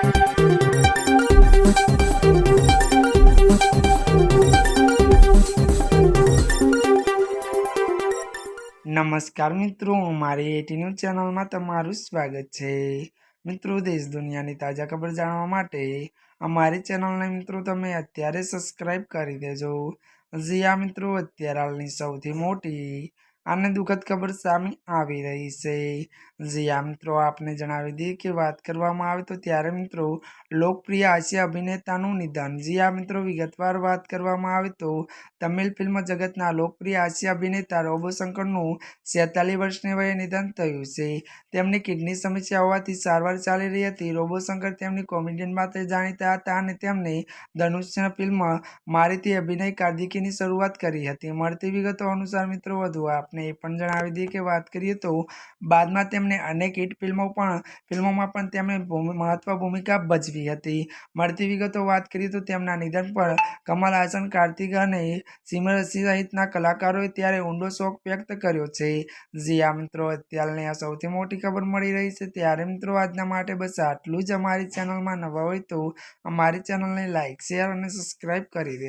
નમસ્કાર મિત્રો મારી એટી ન્યૂઝ ચેનલમાં તમારું સ્વાગત છે. મિત્રો, દેશ દુનિયાની તાજા ખબર જાણવા માટે અમારી ચેનલને મિત્રો તમે અત્યારે સબસ્ક્રાઇબ કરી દેજો. જી આ મિત્રો, અત્યારે હાલની સૌથી મોટી અને દુઃખદ ખબર સામે આવી રહી છે. જી આ મિત્રો, આપને જણાવી દઈએ કે વાત કરવામાં આવે તો ત્યારે, મિત્રો, લોકપ્રિય હાસ્ય અભિનેતાનું નિધન. જી આ મિત્રો, વિગતવાર વાત કરવામાં આવે તો તમિલ ફિલ્મ જગતના લોકપ્રિય હાસ્ય અભિનેતા રોબોશંકરનું છેતાલીસ વર્ષની વયે નિધન થયું છે. તેમની કિડની સમસ્યા હોવાથી સારવાર ચાલી રહી હતી. રોબોશંકર તેમની કોમેડિયન માટે જાણીતા હતા અને તેમને ધનુષ્યના ફિલ્મ મારીથી અભિનય કાર્દિકીની શરૂઆત કરી હતી. મળતી વિગતો અનુસાર, મિત્રો, વધુ આપને એ પણ જણાવી દઈએ કે વાત કરીએ તો બાદમાં તેમણે અનેક હિટ ફિલ્મો પણ, ફિલ્મોમાં પણ તેમણે મહત્વ ભૂમિકા ભજવી હતી. મળતી વિગતો વાત કરીએ તો તેમના નિધન પર કમલ હાસન, કાર્તિક અને સિમર સહિતના કલાકારોએ ત્યારે ઊંડો શોક વ્યક્ત કર્યો છે. જી આ મિત્રો, અત્યારની આ સૌથી મોટી ખબર મળી રહી છે. ત્યારે મિત્રો, આજના માટે બસ આટલું જ. અમારી ચેનલમાં નવા હોય તો અમારી ચેનલને લાઇક શેર અને સબસ્ક્રાઈબ કરી દેજો.